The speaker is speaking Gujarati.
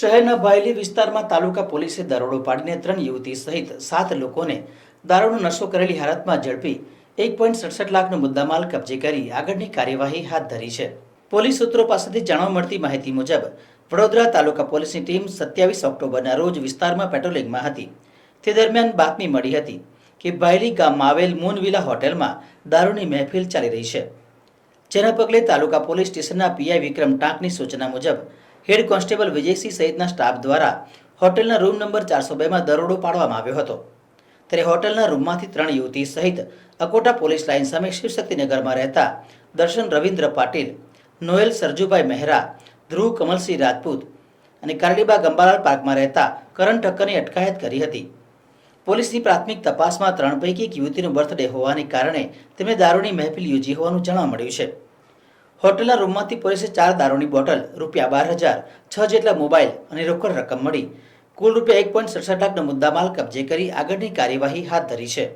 શહેરના ભાયલી વિસ્તારમાં તાલુકા પોલીસે દરોડો પાડીને ત્રણ યુવતી સહિત સાત લોકોને દારૂનો નશો કરેલી હાલતમાં ઝડપી એક પોઈન્ટ સડસઠ લાખનો મુદ્દામાલ કબજે કરી આગળની કાર્યવાહી હાથ ધરી છે. પોલીસ સૂત્રો પાસેથી જાણવા મળતી માહિતી મુજબ, વડોદરા તાલુકા પોલીસની ટીમ સત્યાવીસ ઓક્ટોબરના રોજ વિસ્તારમાં પેટ્રોલિંગમાં હતી. તે દરમિયાન બાતમી મળી હતી કે ભાયલી ગામમાં આવેલ મૂનવિલા હોટેલમાં દારૂની મહેફિલ ચાલી રહી છે. જેના પગલે તાલુકા પોલીસ સ્ટેશનના પીઆઈ વિક્રમ ટાંકની સૂચના મુજબ હેડ કોન્સ્ટેબલ વિજયસિંહ સહિતના સ્ટાફ દ્વારા હોટેલના રૂમ નંબર ચારસો બેમાં દરોડો પાડવામાં આવ્યો હતો. ત્યારે હોટેલના રૂમમાંથી ત્રણ યુવતી સહિત અકોટા પોલીસ લાઇન સામે શિવશક્તિનગરમાં રહેતા દર્શન રવિન્દ્ર પાટીલ નોએલ સરજુભાઈ મહેરા, ધ્રુવ કમલસિંહ રાજપૂત અને કારડીબા ગંબાલાલ પાર્કમાં રહેતા કરણ ઠક્કરની અટકાયત કરી હતી. પોલીસની પ્રાથમિક તપાસમાં ત્રણ પૈકી એક યુવતીનો બર્થડે હોવાને કારણે તેમણે દારૂની મહેફિલ યોજી હોવાનું જાણવા મળ્યું છે. હોટલના રૂમમાંથી પોલીસે ચાર દારૂની બોટલ, રૂપિયા બાર હજાર, છ જેટલા મોબાઈલ અને રોકડ રકમ મળી. કુલ રૂપિયા એક પોઈન્ટ સડસઠ લાખનો મુદ્દામાલ કબજે કરી આગળની કાર્યવાહી હાથ ધરી છે.